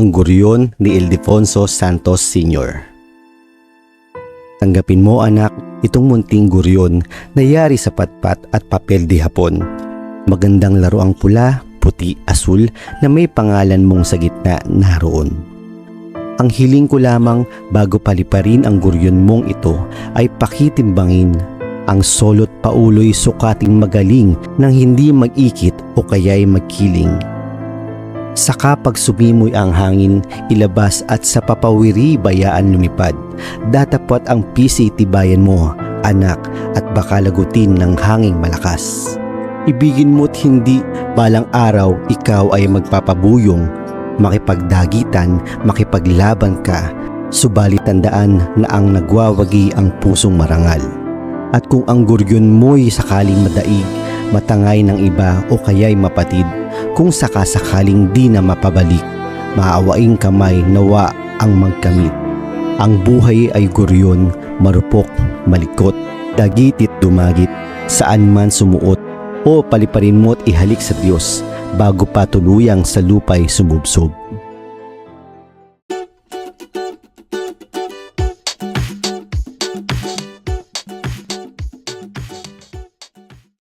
ang guryon ni Ildefonso Santos Sr. Tanggapin mo anak itong munting guryon na yari sa patpat at papel di hapon. Magandang laro ang pula, puti, asul na may pangalan mong sa gitna naroon. Ang hiling ko lamang bago paliparin ang guryon mong ito ay pakitimbangin ang solot pauloy sukating magaling nang hindi mag-ikit o kaya'y magkiling. Saka pag sumimoy ang hangin, ilabas at sa papawiri bayaan lumipad. Datapot ang pisi tibayan mo, anak, at baka lagutin ng hanging malakas. Ibigin mo't hindi balang araw ikaw ay magpapabuyong, makipagdagitan, makipaglaban ka, subalit tandaan na ang nagwawagi ang pusong marangal. At kung ang guryon mo'y sakaling madaig, matangay ng iba o kaya'y mapatid, kung sakasakaling di na mapabalik, maawaing kamay nawa ang magkamit. Ang buhay ay guryon, marupok, malikot, dagitit dumagit, saan man sumuot, o paliparin mo't ihalik sa Diyos bago pa tuluyang sa lupay sumubsob.